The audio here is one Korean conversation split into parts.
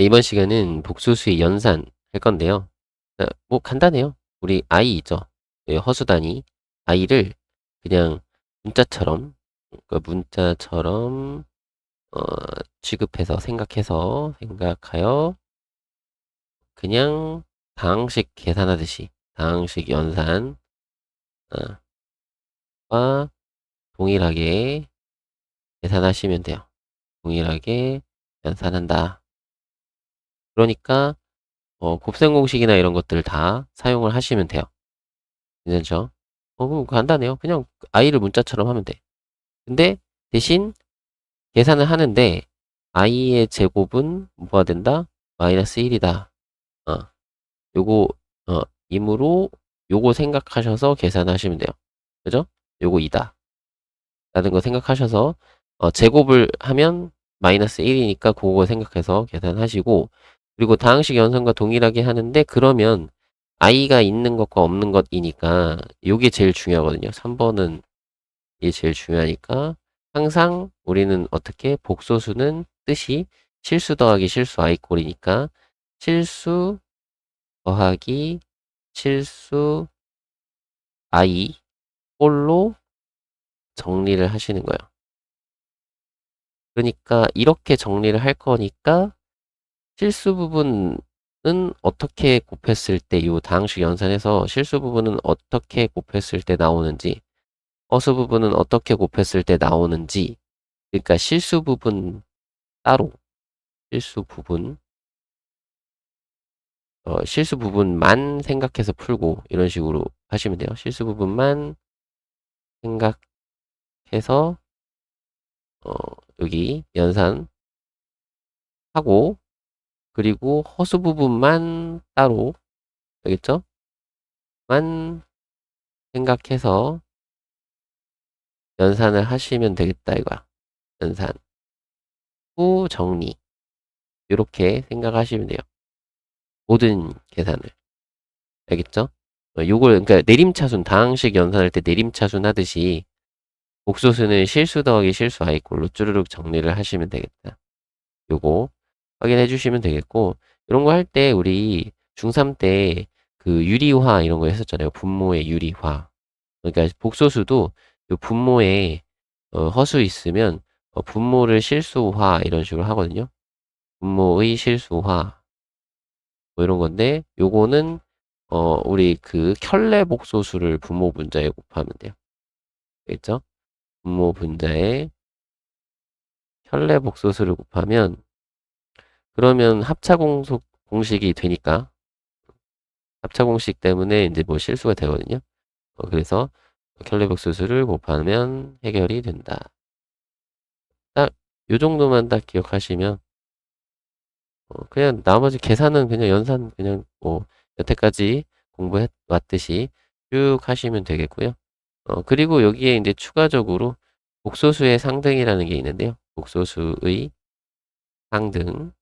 네, 이번 시간은 복소수의 연산 할 건데요. 자, 뭐 간단해요. 우리 i 있죠. 예, 허수 단위 i를 그냥 문자처럼 그 문자처럼 어, 취급해서 생각해서 생각하여 그냥 다항식 계산하듯이 다항식 연산 어, 와 동일하게 계산하시면 돼요. 동일하게 연산한다. 그러니까 어, 곱셈 공식이나 이런 것들 다 사용을 하시면 돼요. 괜찮죠? 어, 간단해요. 그냥 i를 문자처럼 하면 돼. 근데 대신 계산을 하는데 i의 제곱은 뭐가 된다? 마이너스 1이다. 어, 요거 어, 이므로 요거 생각하셔서 계산하시면 돼요. 그죠? 요거 2다. 라는 거 생각하셔서 어, 제곱을 하면 마이너스 1이니까 그거 생각해서 계산하시고 그리고 다항식 연산과 동일하게 하는데 그러면 i가 있는 것과 없는 것이니까 이게 제일 중요하거든요. 3번은 이게 제일 중요하니까 항상 우리는 어떻게 복소수는 뜻이 실수 더하기 실수 i 꼴이니까 실수 더하기 실수 i 꼴로 정리를 하시는 거예요. 그러니까 이렇게 정리를 할 거니까 실수 부분은 어떻게 곱했을 때, 이 다항식 연산에서 실수 부분은 어떻게 곱했을 때 나오는지, 허수 부분은 어떻게 곱했을 때 나오는지, 그러니까 실수 부분 따로, 실수 부분, 어, 실수 부분만 생각해서 풀고, 이런 식으로 하시면 돼요. 실수 부분만 생각해서, 어, 여기 연산 하고, 그리고 허수 부분만 따로 알겠죠? 만 생각해서 연산을 하시면 되겠다 이거야. 연산 후 정리 이렇게 생각하시면 돼요. 모든 계산을 알겠죠? 어, 요걸 그러니까 내림차순 다항식 연산할 때 내림차순 하듯이 복소수는 실수 더하기 실수 i꼴로 쭈르륵 정리를 하시면 되겠다. 요거 확인해 주시면 되겠고 이런 거 할 때 우리 중3 때 그 유리화 이런 거 했었잖아요. 분모의 유리화. 그러니까 복소수도 요 분모에 어, 허수 있으면 어, 분모를 실수화 이런 식으로 하거든요. 분모의 실수화 뭐 이런 건데 요거는 어, 우리 그 켤레 복소수를 분모 분자에 곱하면 돼요. 알겠죠? 분모 분자에 켤레 복소수를 곱하면 그러면 합차 공속 공식이 되니까 합차 공식 때문에 이제 뭐 실수가 되거든요. 어, 그래서 켈레복 수수를 곱하면 해결이 된다. 딱 요 정도만 딱 기억하시면 어, 그냥 나머지 계산은 그냥 연산 그냥 뭐 여태까지 공부해 왔듯이 쭉 하시면 되겠고요. 어, 그리고 여기에 이제 추가적으로 복소수의 상등이라는 게 있는데요. 복소수의 상등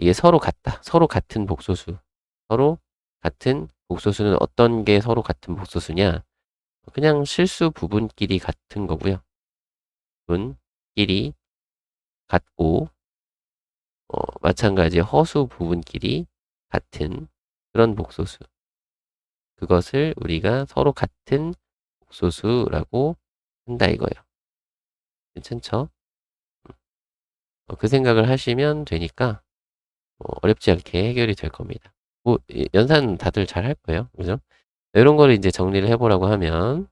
이게 서로 같다. 서로 같은 복소수. 서로 같은 복소수는 어떤 게 서로 같은 복소수냐? 그냥 실수 부분끼리 같은 거고요. 부분끼리 같고 어, 마찬가지 허수 부분끼리 같은 그런 복소수. 그것을 우리가 서로 같은 복소수라고 한다 이거예요. 괜찮죠? 어, 그 생각을 하시면 되니까 뭐 어렵지 않게 해결이 될 겁니다. 뭐 연산 다들 잘 할 거예요. 그죠? 이런 거를 이제 정리를 해보라고 하면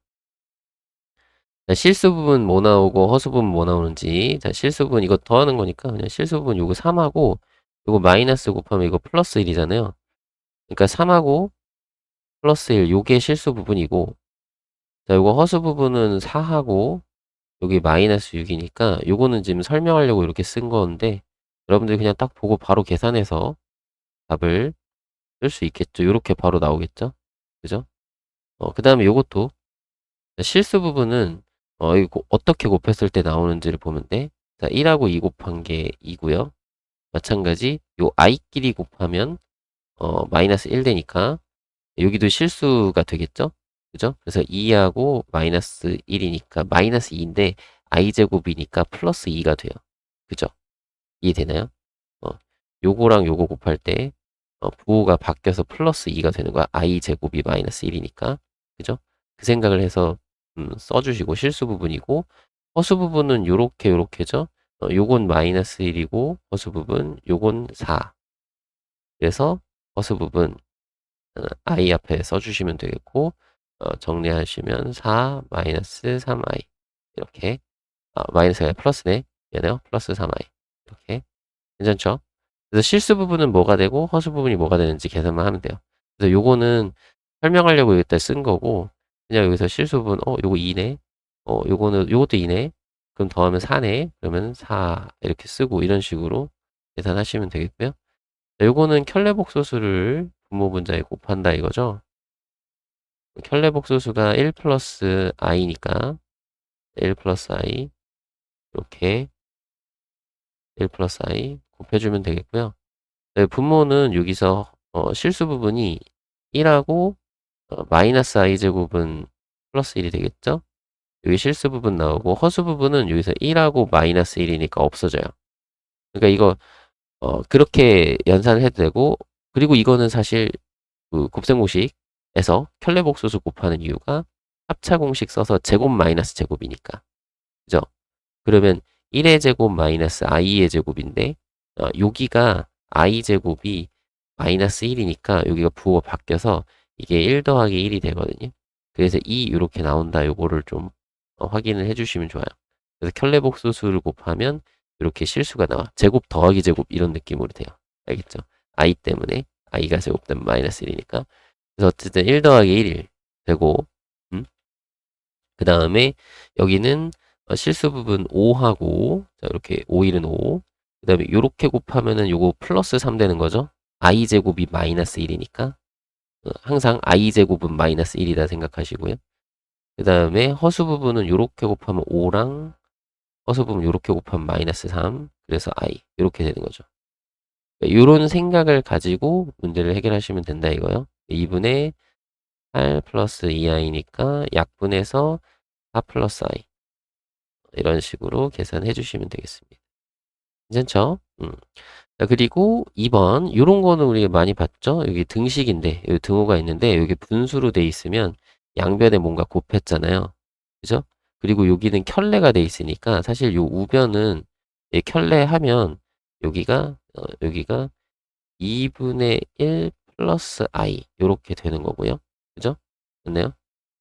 자, 실수 부분 뭐 나오고 허수 부분 뭐 나오는지 자 실수 부분 이거 더하는 거니까 그냥 실수 부분 요거 3하고 요거 마이너스 곱하면 이거 플러스 1이잖아요. 그러니까 3하고 플러스 1 요게 실수 부분이고 자 요거 허수 부분은 4하고 여기 마이너스 6이니까 요거는 지금 설명하려고 이렇게 쓴 건데 여러분들이 그냥 딱 보고 바로 계산해서 답을 쓸 수 있겠죠. 이렇게 바로 나오겠죠. 그죠? 어, 그 다음에 요것도 실수 부분은 어, 이거 어떻게 곱했을 때 나오는지를 보면 돼. 자, 1하고 2 곱한 게 2고요. 마찬가지 요 i끼리 곱하면 어, 마이너스 1 되니까 여기도 실수가 되겠죠? 그죠? 그래서 2하고 마이너스 1이니까 마이너스 2인데 i제곱이니까 플러스 2가 돼요. 그죠? 이해되나요? 어. 요거랑 요거 곱할 때 어, 부호가 바뀌어서 플러스 2가 되는 거야. i 제곱이 마이너스 1이니까. 그죠? 그 생각을 해서 음, 써주시고 실수 부분이고 허수 부분은 요렇게 요렇게죠. 어, 요건 마이너스 1이고 허수 부분 요건 4. 그래서 허수 부분 어, i 앞에 써주시면 되겠고 어, 정리하시면 4 마이너스 3i 이렇게 아, 마이너스가 아니라 플러스네 미안해요 플러스 3i 이렇게 괜찮죠? 그래서 실수 부분은 뭐가 되고 허수 부분이 뭐가 되는지 계산만 하면 돼요. 그래서 요거는 설명하려고 여기다 쓴 거고 그냥 여기서 실수 부분 어 요거 2네 어 요거는 요것도 2네 그럼 더하면 4네 그러면 4 이렇게 쓰고 이런 식으로 계산하시면 되겠고요. 자, 요거는 켤레복소수를 분모 분자에 곱한다 이거죠. 켤레복소수가 1 플러스 i니까 1 플러스 i 이렇게 1 플러스 i 곱해주면 되겠고요. 네, 분모는 여기서 어, 실수 부분이 1하고 어, 마이너스 i 제곱은 플러스 1이 되겠죠? 여기 실수 부분 나오고 허수 부분은 여기서 1하고 마이너스 1이니까 없어져요. 그러니까 이거 어, 그렇게 연산을 해도 되고 그리고 이거는 사실 그 곱셈 공식에서 켤레복소수 곱하는 이유가 합차 공식 써서 제곱 마이너스 제곱이니까 그죠? 그러면 1의 제곱 마이너스 i의 제곱인데 어, 여기가 i 제곱이 마이너스 1이니까 여기가 부호가 바뀌어서 이게 1 더하기 1이 되거든요. 그래서 2 이렇게 나온다. 요거를 좀 어, 확인을 해주시면 좋아요. 그래서 켤레복소수를 곱하면 이렇게 실수가 나와. 제곱 더하기 제곱 이런 느낌으로 돼요. 알겠죠? i 때문에 i가 제곱되면 마이너스 1이니까. 그래서 어쨌든 1 더하기 1 되고 음? 그 다음에 여기는 어, 실수 부분 5하고 자 이렇게 5일은 5. 그 다음에 이렇게 곱하면은 요거 플러스 3 되는 거죠. i 제곱이 마이너스 1이니까 어, 항상 i 제곱은 마이너스 1이다 생각하시고요. 그 다음에 허수 부분은 이렇게 곱하면 5랑 허수 부분 이렇게 곱하면 마이너스 3 그래서 i 이렇게 되는 거죠. 이런 생각을 가지고 문제를 해결하시면 된다 이거요. 2분의 8 플러스 2i니까 약분해서 4 플러스 i 이런 식으로 계산해 주시면 되겠습니다. 괜찮죠? 음. 자, 그리고 2번 이런 거는 우리가 많이 봤죠? 여기 등식인데 여기 등호가 있는데 여기 분수로 돼 있으면 양변에 뭔가 곱했잖아요. 그죠? 그리고 여기는 켤레가 돼 있으니까 사실 요 우변은 예, 켤레 하면 여기가 어, 여기가 2분의 1 플러스 i 이렇게 되는 거고요. 그죠? 됐나요?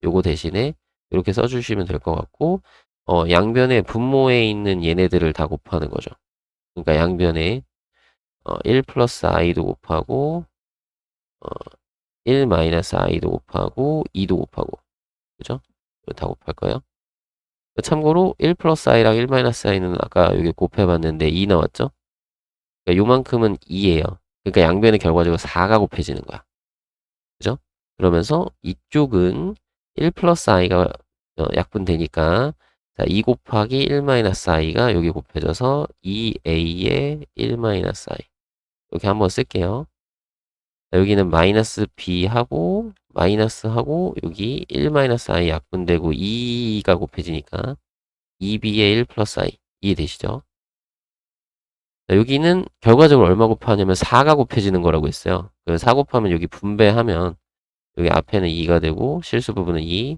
요거 대신에 이렇게 써주시면 될 것 같고 어, 양변에 분모에 있는 얘네들을 다 곱하는 거죠. 그러니까 양변에 어, 1 플러스 i도 곱하고 어, 1 마이너스 i도 곱하고 2도 곱하고 그죠? 다 곱할 거예요. 참고로 1 플러스 i랑 1 마이너스 i는 아까 여기 곱해봤는데 2 나왔죠? 그러니까 요만큼은 2예요. 그러니까 양변의 결과적으로 4가 곱해지는 거야. 그죠? 그러면서 이쪽은 1 플러스 i가 어, 약분되니까 자, 2 곱하기 1 마이너스 i가 여기 곱해져서 2a의 1 마이너스 i 이렇게 한번 쓸게요. 자, 여기는 마이너스 b 하고 마이너스 하고 여기 1 마이너스 i 약분되고 2가 곱해지니까 2b의 1 플러스 i 이해되시죠? 자, 여기는 결과적으로 얼마 곱하냐면 4가 곱해지는 거라고 했어요. 그래서 4 곱하면 여기 분배하면 여기 앞에는 2가 되고 실수 부분은 2,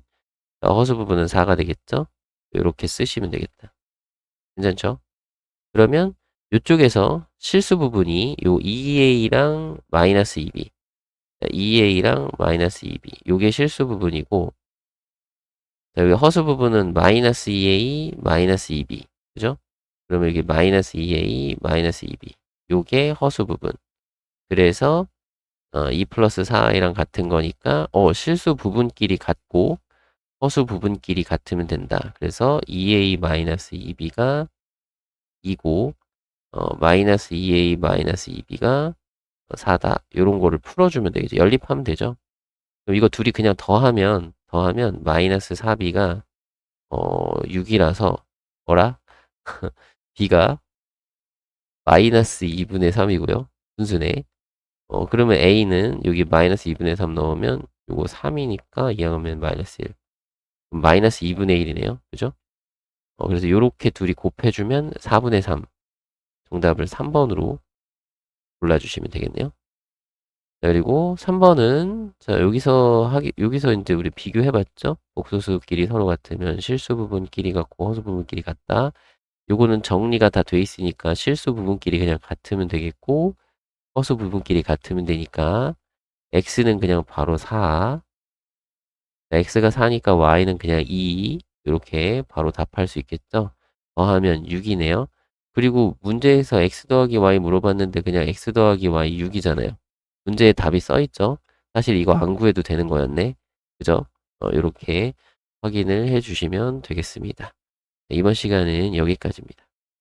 허수 부분은 4가 되겠죠? 이렇게 쓰시면 되겠다. 괜찮죠? 그러면 이쪽에서 실수 부분이 요 2a랑 마이너스 2b 2a랑 마이너스 2b 요게 실수 부분이고 자, 여기 허수 부분은 마이너스 2a 마이너스 2b 그죠? 그러면 여기 마이너스 2a 마이너스 2b 요게 허수 부분 그래서 어, 2 플러스 4i랑 같은 거니까 어, 실수 부분끼리 같고 허수 부분끼리 같으면 된다. 그래서 2a 마이너스 2b가 2고 어, 마이너스 2a 마이너스 2b가 4다. 이런 거를 풀어주면 되겠죠. 연립하면 되죠. 그럼 이거 둘이 그냥 더하면 더하면 마이너스 4b가 어, 6이라서 뭐라? b가 마이너스 2분의 3이고요. 순수네. 어, 그러면 a는 여기 마이너스 2분의 3 넣으면 요거 3이니까 이항하면 마이너스 1. 마이너스 2분의 1이네요. 그죠? 어, 그래서 이렇게 둘이 곱해주면 4분의 3. 정답을 3번으로 골라주시면 되겠네요. 자, 그리고 3번은 자, 여기서 하기 여기서 이제 우리 비교해 봤죠? 복소수끼리 서로 같으면 실수 부분끼리 같고 허수 부분끼리 같다. 요거는 정리가 다 돼 있으니까 실수 부분끼리 그냥 같으면 되겠고 허수 부분끼리 같으면 되니까 x는 그냥 바로 4 x가 4니까 y는 그냥 2 이렇게 바로 답할 수 있겠죠? 더하면 6이네요. 그리고 문제에서 x 더하기 y 물어봤는데 그냥 x 더하기 y 6이잖아요. 문제에 답이 써 있죠? 사실 이거 안 구해도 되는 거였네. 그죠? 어, 이렇게 확인을 해 주시면 되겠습니다. 네, 이번 시간은 여기까지입니다.